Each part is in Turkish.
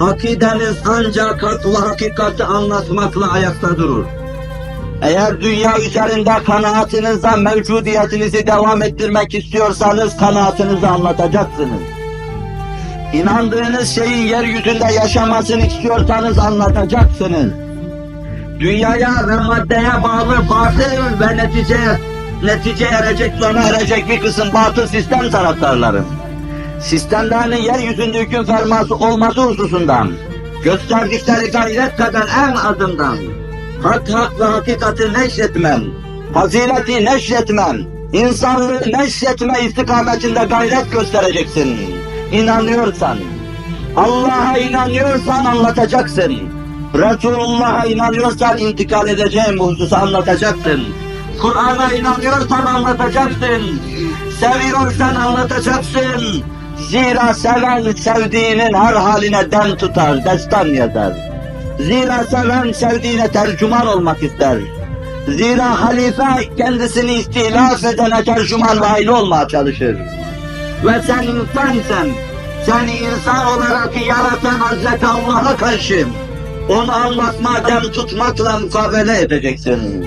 Akideniz ancak haklı hakikati anlatmakla ayakta durur. Eğer dünya üzerinde kanaatinizle mevcudiyetinizi devam ettirmek istiyorsanız kanaatinizi anlatacaksınız. İnandığınız şeyin yeryüzünde yaşamasını istiyorsanız anlatacaksınız. Dünyaya ve maddeye bağlı batıl ve netice netice erecek, sona erecek bir kısım batıl sistem taraftarları. Sistemlerinin yeryüzünde hüküm ferması olması hususundan, gösterdikleri gayret kadar en azından, hak hak ve hakikati neşretmem, fazileti neşretmem, insanlığı neşretme istikametinde gayret göstereceksin. İnanıyorsan, Allah'a inanıyorsan anlatacaksın. Resulullah'a inanıyorsan intikal edeceğin bu hususu anlatacaksın. Kur'an'a inanıyorsan anlatacaksın. Seviyorsan anlatacaksın. Zira seven sevdiğinin her haline den tutar, destan yazar. Zira seven sevdiğine tercüman olmak ister. Zira halife kendisini istilaf edene tercüman ve aile olmaya çalışır. Ve sen insansın. Seni insan olarak yaratan Hazreti Allah'a karşı onu anlatma, dem tutmakla mukabele edeceksin.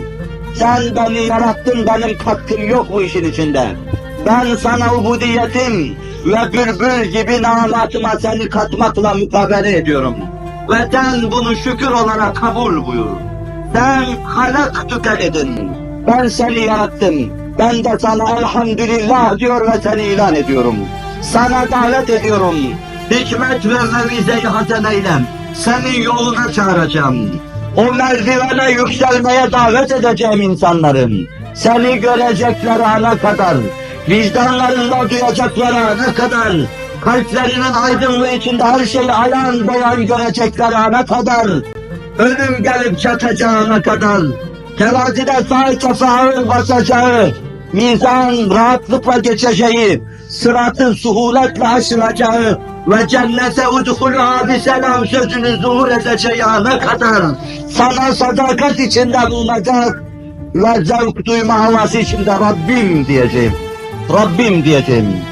Sen beni yarattın, benim katkım yok bu işin içinde. Ben sana ubudiyetim ve bülbül gibi namatıma seni katmakla mukabele ediyorum. Ve sen bunu şükür olarak kabul buyur. Sen halak tükeledin. Ben seni yarattım. Ben de sana elhamdülillah diyor ve seni ilan ediyorum. Sana davet ediyorum. Hikmet ve mevize-i haseneyle senin yoluna çağıracağım. O merdivene yükselmeye davet edeceğim insanların. Seni görecekleri ana kadar, vicdanlarında duyacakları ana kadar, kalplerinin aydınlığı içinde her şeyi ayan beyan görecekleri ana kadar, ölüm gelip çatacağına kadar, terazide sağ ağır basacağı, mizan rahatlıkla geçeceği, sıratın suhuletle aşılacağı ve cennete udhulâ biselam sözünü zuhur edeceği ana kadar sana sadakat içinde bulunacak ve zevk duyma havası içinde Rabbim diyeceğim. Rabbim diyeceğim.